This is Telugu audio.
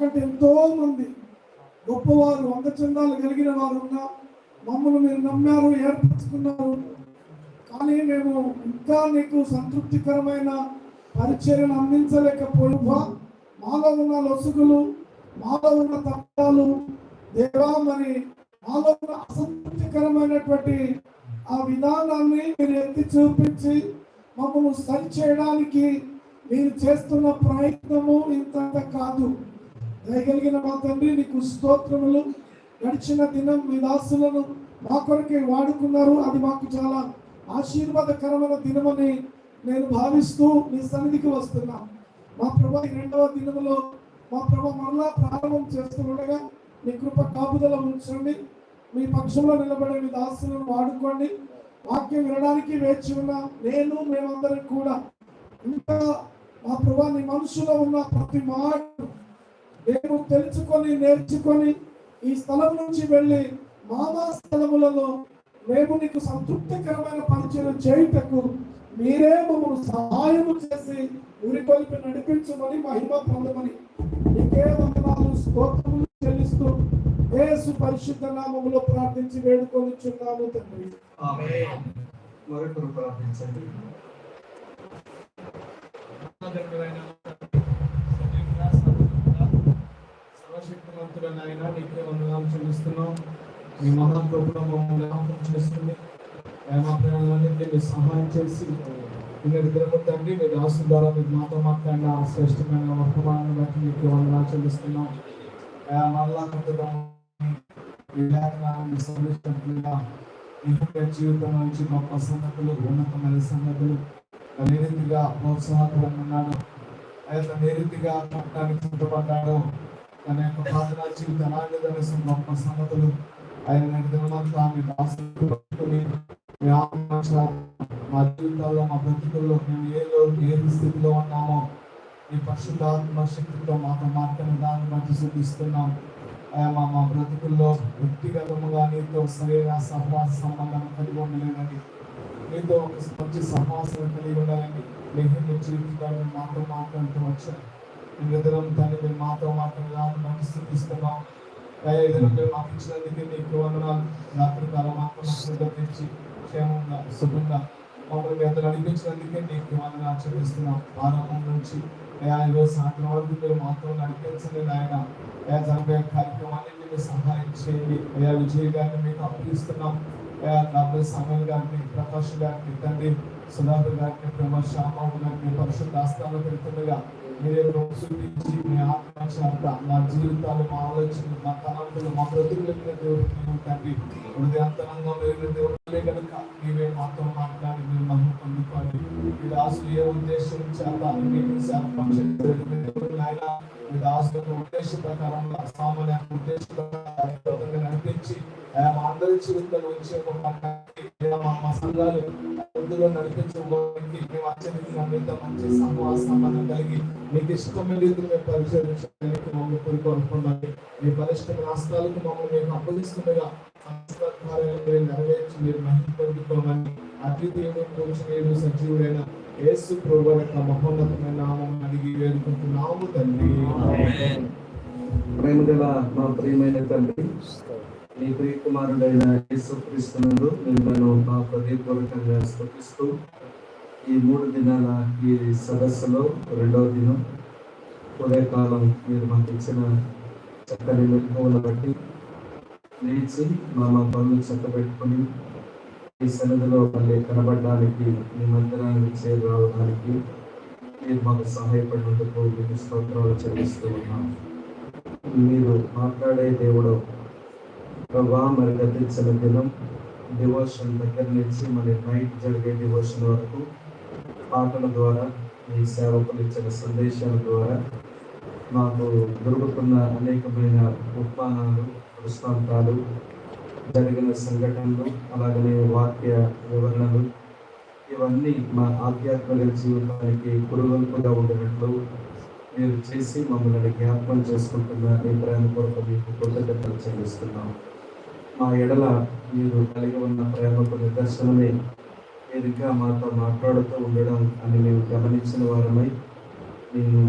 అక్కడ ఎంతో మంది గొప్పవారు వంగచందాలు కలిగిన వారు ఉన్నా మమ్మల్ని మీరు నమ్మారు ఏర్పరచుకున్నారు. కానీ మేము ఇంకా నీకు సంతృప్తికరమైన పరిచర్యను అందించలేకపోయినా మాలో ఉన్న లొసుగులు మాలో ఉన్న తప్పాలు దేవా మరి మాలో ఉన్న అసంతృప్తికరమైనటువంటి ఆ విధానాన్ని మీరు ఎత్తి చూపించి మమ్మల్ని సరి చేయడానికి మీరు చేస్తున్న ప్రయత్నము ఇంత కాదు. దయగలిగిన మా తండ్రి నీకు స్తోత్రములు. గడిచిన దినం మీ దాసులను మా కొరకే వాడుకున్నారు. అది మాకు చాలా ఆశీర్వాదకరమైన దినమని నేను భావిస్తూ మీ సన్నిధికి వస్తున్నా. మా ప్రభా రెండవ దినములో మా ప్రభా మరలా ప్రారంభం చేస్తుండగా మీ కృప కాపుదల ఉంచండి. మీ పక్షంలో నిలబడే మీ దాసులను వాడుకోండి. వాక్యం వినడానికి వేచి ఉన్న నేను మేమందరం కూడా ఇంకా మా ప్రభా నీ మనసులో ఉన్న ప్రతి మాట మేము తెలుసుకొని నేర్చుకొని ఈ స్థలం నుంచి వెళ్ళి మామా స్థలములలో మేము నీకు సంతృప్తికరమైన పరిచయం చేయుటకు మీరే మమ్మల్ని సహాయము చేసి ఉరికొలిపి నడిపించమని మహిమ పొందమని నీకే వందనాలు స్తోత్రములు చెల్లిస్తూ యేసు పరిశుద్ధ నామములో ప్రార్థించి వేడుకొనిచున్నాము తండ్రి. ఆమె మరొకరు ప్రార్థించండి. ఆయన నీకే వందనాలు చెల్లిస్తున్నాం. మీ మహాప్రభుత్వం మమ్మల్ని జ్ఞాపకం చేస్తుంది మా మీరు సహాయం చేసి మీరు ఇద్దరు తండ్రి మీ రాసు ద్వారా మీరు మాతో మాట్లాడిన ఆ శ్రేష్టమైన వర్తమానాన్ని బట్టి మీకు వందనాలు చెల్లిస్తున్నాం. అయా కొత్తగా జీవితం నుంచి గొప్ప సంగతులు ఉన్నతమైన సంగతులు అదే రీతిగా ప్రోత్సాహకరంగా ఉన్నాడు ఆయన ఏ రీతిగా కట్టడానికి తన యొక్క ప్రార్థనా జీవిత నాణ్యత గొప్ప సంగతులు ఆయన నడిదినమంతా మీ మా జీవితాల్లో మా బ్రతుకుల్లో మేము ఏ లో- ఏ స్థితిలో ఉన్నామో మీ పరిశుద్ధాత్మ శక్తితో మాతో మాట్లాడిన దాన్ని బట్టి శుద్ధిస్తున్నాం ఆయా మా మా బ్రతుకుల్లో వ్యక్తిగతముగా నీతో సరైన సహవాస సంబంధం కలిగి ఉండలేదని నీతో ఒక మంచి సహవాసం కలిగి ఉండాలని లేఖన జీవితాన్ని మాతో మాట్లాడుతూ వచ్చాను నిరంతరం దాన్ని మీరు మాతో మాట్లాడిన దాన్ని బట్టి అయ్యా ఇద్దరు మీరు మాకు ఇచ్చినందుకు నీకు వందనాలు. రాత్రి కాలం మాకు క్షేమంగా సుఖంగా మమ్మల్ని మీ అందరూ నడిపించినందుకే నీకు వందనాలు చెల్లిస్తున్నాం. ఆరంభం నుంచి అయ్యా ఈరోజు సాయంత్రం వరకు మీరు మాతో నాయన. అయ్యా జరిగే కార్యక్రమాన్ని మీరు సహాయం చేయండి. అయ్యా విజయ్ గారిని మీకు అప్పగిస్తున్నాం. అయ్యా డబ్బుల్ సమయం గారిని ప్రకాష్ గారిని తండ్రి సుధాకర్ గారిని ప్రేమ శ్యామరావు గారిని పరిశుద్ధ ఆస్థానం పెడుతుండగా మీరే చూపించి మీ ఆత్మశాంత మా జీవితాలు మా ఆలోచనలు మా తలంపులు మా బ్రతుకులకి దేవుడికి తండ్రి. హృదయాంతరంగా మెరుగు దేవుడే కనుక మీరే మాతో మాట్లాడి మీరు మహిమ పొందుకోండి. ఈ దాసు ఏ ఉద్దేశం చేత ఈ మీటింగ్ ఉద్దేశ ప్రకారం సామాన్య ఉద్దేశ ప్రకారం నడిపించి ఆయన మా అందరి జీవితంలో ఉంచి ఒక మా సంఘాలు వృద్ధిలో నడిపించుకోవడానికి మేము ఆచరించిన మీతో మంచి సహవాస సంబంధం కలిగి మీకు ఇష్టమైన రీతిలో మేము పరిశోధించడానికి మమ్మల్ని కోరుకోనుకున్నాను మీ పరిష్టమైన రాష్ట్రాలకు మమ్మల్ని మేము అప్పగిస్తుండగా సంస్కార నెరవేర్చి మీరు మహిళ పొందుకోమని అద్వితీయుడు పూజనీయుడు సజీవుడైన యేసు ప్రభు యొక్క మహోన్నతమైన నామం అడిగి వేడుకుంటున్నాము తండ్రి. ప్రేమ గల మా ప్రియమైన తండ్రి నీ ప్రియ కుమారుడైన యేసు మిమ్మల్ని మా హృదయపూర్వకంగా స్థుతిస్తూ ఈ మూడు దినాల ఈ సదస్సులో రెండవ దినం ఉదయకాలం మీరు మాకు ఇచ్చిన చక్కని మెలకువలను బట్టి లేచి మా మా పనులు చక్కబెట్టుకుని ఈ సన్నిధిలో మళ్ళీ కనబడడానికి మీ మందిరానికి చేరు రావడానికి మీరు మాకు సహాయపడినందుకు మీకు స్తోత్రాలు చెల్లిస్తూ ఉన్నాం. మీరు మాట్లాడే దేవుడు ప్రభా మరి గతించిన దినం డివోషన్ దగ్గర నుంచి మరి నైట్ జరిగే డివోషన్ వరకు పాటల ద్వారా మీ సేవకులు ఇచ్చిన సందేశాల ద్వారా మాకు దొరుకుతున్న అనేకమైన ఉపమానాలు దృష్టాంతాలు జరిగిన సంఘటనలు అలాగనే వాక్య వివరణలు ఇవన్నీ మా ఆధ్యాత్మిక జీవితానికి పురుగొల్పుగా ఉండినట్లు మీరు చేసి మమ్మల్ని జ్ఞాపకం చేసుకుంటున్న మీ ప్రేమ కొరకు మీకు కృతజ్ఞతలు చెల్లిస్తున్నాం. మా ఎడల మీరు కలిగి ఉన్న ప్రేమకు నిదర్శనమే. మీరు ఇంకా మాతో మాట్లాడుతూ ఉండడం అని మేము గమనించిన వారమై నేను